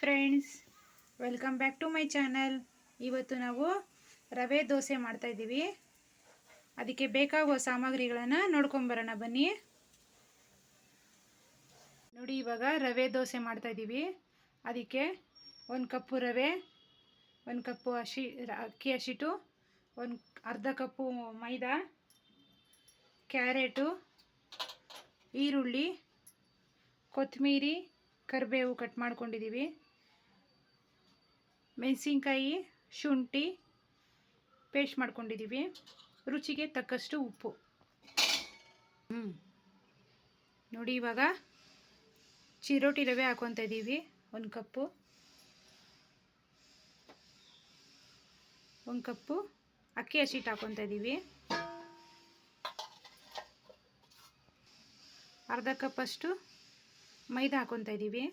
Friends welcome back to my channel ಇವತ್ತು ನಾವು ರವೆ ದೋಸೆ ಮಾಡ್ತಾ ಇದ್ದೀವಿ. ಅದಕ್ಕೆ ಬೇಕಾಗುವ ಸಾಮಗ್ರಿಗಳನ್ನು ನೋಡ್ಕೊಂಬರೋಣ ಬನ್ನಿ. ನೋಡಿ, ಇವಾಗ ರವೆ ದೋಸೆ ಮಾಡ್ತಾ ಇದ್ದೀವಿ. ಅದಕ್ಕೆ ಒಂದು ಕಪ್ಪು ರವೆ, ಒಂದು ಕಪ್ಪು ಹಸಿ ಅಕ್ಕಿ ಹಸಿಟ್ಟು, ಒಂದು ಅರ್ಧ ಕಪ್ಪು ಮೈದಾ, ಕ್ಯಾರೆಟು, ಈರುಳ್ಳಿ ಕೊತ್ತಂಬರಿ ಕರಿಬೇವು ಕಟ್ ಮಾಡ್ಕೊಂಡಿದ್ದೀವಿ. ಮೆಣಸಿನ್ಕಾಯಿ ಶುಂಠಿ ಪೇಸ್ಟ್ ಮಾಡ್ಕೊಂಡಿದ್ದೀವಿ ರುಚಿಗೆ ತಕ್ಕಷ್ಟು ಉಪ್ಪು. ಹ್ಞೂ ನೋಡಿ ಇವಾಗ ಚಿರೋಟಿ ರವೆ ಹಾಕೊತ ಇದ್ದೀವಿ ಒಂದು ಕಪ್ಪು. ಒಂದು ಕಪ್ಪು ಅಕ್ಕಿ ಹಸಿಟ್ಟು ಹಾಕೊತ ಇದ್ದೀವಿ ಅರ್ಧ ಕಪ್ಪಷ್ಟು ಮೈದಾ ಹಾಕೊತ ಇದ್ದೀವಿ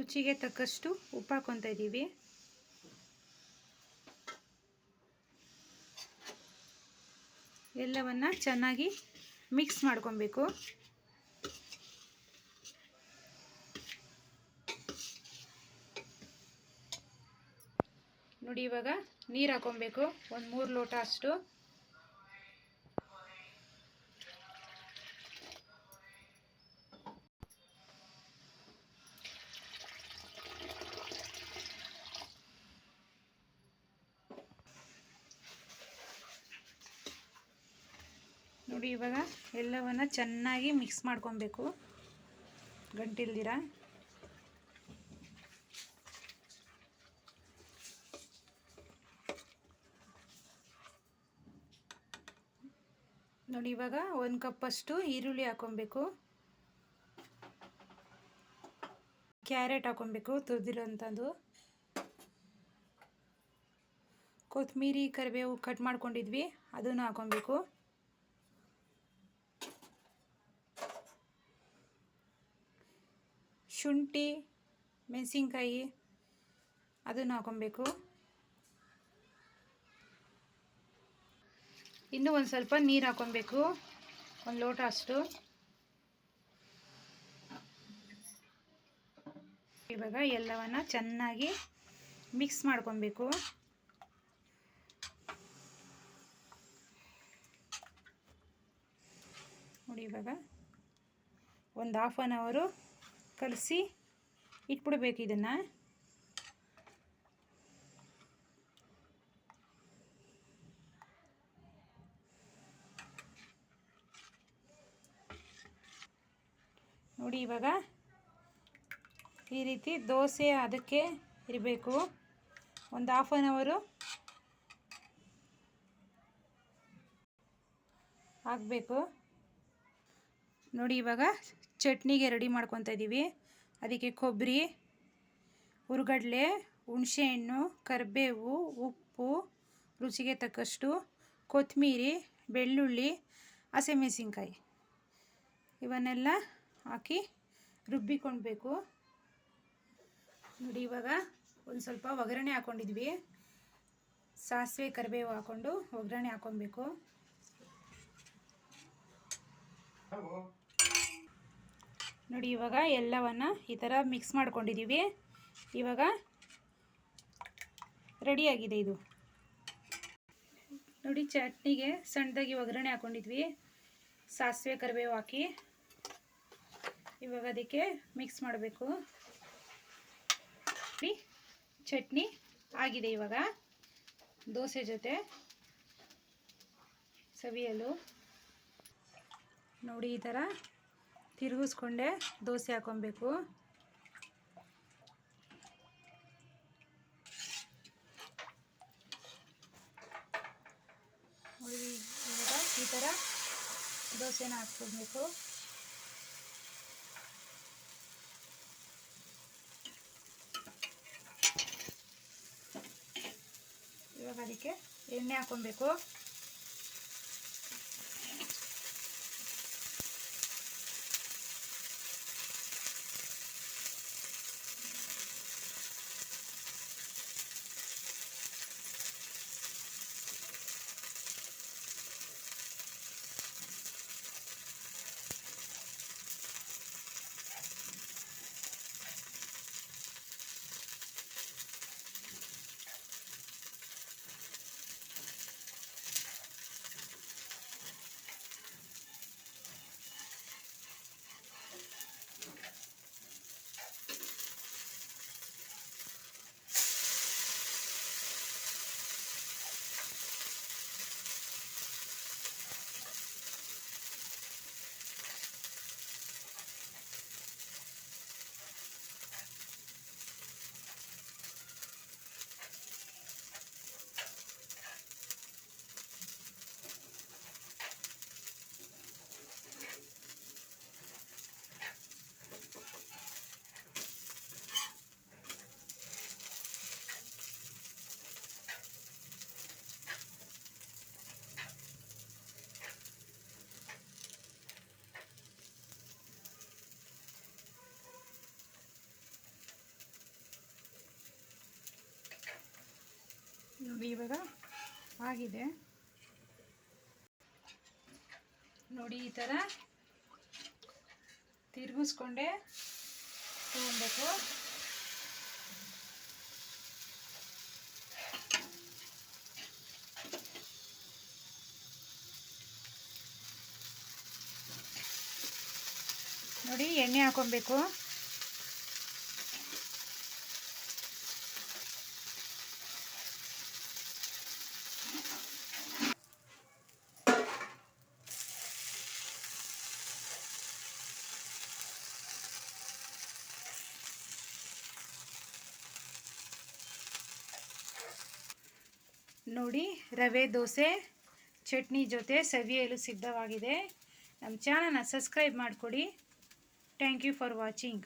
ರುಚಿಗೆ ತಕ್ಕಷ್ಟು ಉಪ್ಪು ಹಾಕೊತಾ ಇದ್ದೀವಿ ಎಲ್ಲವನ್ನ ಚೆನ್ನಾಗಿ ಮಿಕ್ಸ್ ಮಾಡ್ಕೊಬೇಕು. ನೋಡಿ ಇವಾಗ ನೀರು ಹಾಕೊಬೇಕು ಒಂದು ಮೂರು ಲೋಟ ಅಷ್ಟು. ನೋಡಿ ಇವಾಗ ಎಲ್ಲವನ್ನು ಚೆನ್ನಾಗಿ ಮಿಕ್ಸ್ ಮಾಡ್ಕೊಬೇಕು. ಗಂಟಿಲ್ದಿರ? ನೋಡಿ ಇವಾಗ ಒಂದು ಕಪ್ಪಷ್ಟು ಈರುಳ್ಳಿ ಹಾಕೊಬೇಕು. ಕ್ಯಾರೆಟ್ ಹಾಕೊಬೇಕು ತುರಿದಿರೋಂಥದ್ದು. ಕೊತ್ತಂಬರಿ ಕರಿಬೇವು ಕಟ್ ಮಾಡ್ಕೊಂಡಿದ್ವಿ, ಅದನ್ನು ಹಾಕೊಬೇಕು. ಶುಂಠಿ, ಮೆಣಸಿನ್ಕಾಯಿ ಅದನ್ನು ಹಾಕೊಬೇಕು. ಇನ್ನೂ ಒಂದು ಸ್ವಲ್ಪ ನೀರು ಹಾಕೊಬೇಕು, ಒಂದು ಲೋಟ ಅಷ್ಟು. ಇವಾಗ ಎಲ್ಲವನ್ನ ಚೆನ್ನಾಗಿ ಮಿಕ್ಸ್ ಮಾಡ್ಕೊಬೇಕು. ನೋಡಿ ಇವಾಗ ಒಂದು ಹಾಫ್ ಆನ್ ಅವರು ಕಲಸಿ ಇಟ್ಬಿಡ್ಬೇಕು ಇದನ್ನು. ನೋಡಿ ಇವಾಗ ಈ ರೀತಿ ದೋಸೆ ಅದಕ್ಕೆ ಇರಬೇಕು. ಒಂದು ಹಾಫ್ ಆನ್ ಅವರು ಆಗಬೇಕು. ನೋಡಿ ಇವಾಗ ಚಟ್ನಿಗೆ ರೆಡಿ ಮಾಡ್ಕೊತಾ ಇದ್ದೀವಿ ಅದಕ್ಕೆ ಕೊಬ್ಬರಿ ಹುರ್ಗಡ್ಲೆ ಹುಣಸೆಹಣ್ಣು, ಕರಿಬೇವು, ಉಪ್ಪು, ರುಚಿಗೆ ತಕ್ಕಷ್ಟು ಕೊತ್ತಂಬರಿ ಬೆಳ್ಳುಳ್ಳಿ, ಹಸಿಮೆಣಸಿನ್ಕಾಯಿ. ಇವನ್ನೆಲ್ಲ ಹಾಕಿ ರುಬ್ಬಿಕೊಳ್ಬೇಕು. ನೋಡಿ, ಇವಾಗ ಒಂದು ಸ್ವಲ್ಪ ಒಗ್ಗರಣೆ ಹಾಕ್ಕೊಂಡಿದ್ವಿ ಸಾಸಿವೆ, ಕರಿಬೇವು ಹಾಕ್ಕೊಂಡು ಒಗ್ಗರಣೆ ಹಾಕ್ಕೊಬೇಕು ನೋಡಿ, ಇವಾಗ ಎಲ್ಲವನ್ನು ಈ ಥರ ಮಿಕ್ಸ್ ಮಾಡ್ಕೊಂಡಿದ್ದೀವಿ ಇವಾಗ ರೆಡಿಯಾಗಿದೆ ಇದು. ನೋಡಿ, ಚಟ್ನಿಗೆ ಸಣ್ಣದಾಗಿ ಒಗ್ಗರಣೆ ಹಾಕ್ಕೊಂಡಿದ್ವಿ ಸಾಸಿವೆ ಕರಿಬೇವು ಹಾಕಿ ಇವಾಗ ಅದಕ್ಕೆ ಮಿಕ್ಸ್ ಮಾಡಬೇಕು. ಚಟ್ನಿ ಆಗಿದೆ ಇವಾಗ. ದೋಸೆ ಜೊತೆ ಸವಿಯಲು. ನೋಡಿ, ಈ ಥರ ತಿರುಗಿಸ್ಕೊಂಡೆ ದೋಸೆ ಹಾಕೊಬೇಕು. ಈ ಥರ ದೋಸೆನ ಹಾಕ್ಕೊಳ್ಬೇಕು ಇವಾಗ ಅದಕ್ಕೆ ಎಣ್ಣೆ ಹಾಕೊಬೇಕು. ಇವಾಗ ಆಗಿದೆ. ನೋಡಿ ಈ ಥರ ತಿರುಗಿಸ್ಕೊಂಡೆ ತೊಗೊಬೇಕು ನೋಡಿ ಎಣ್ಣೆ ಹಾಕೊಬೇಕು. ನೋಡಿ, ರವೆ, ದೋಸೆ, ಚಟ್ನಿ ಜೊತೆ ಸವಿಯಲು ಸಿದ್ಧವಾಗಿದೆ. ನಮ್ಮ ಚಾನಲ್ನ ಸಬ್ಸ್ಕ್ರೈಬ್ ಮಾಡಿಕೊಡಿ. Thank you for watching.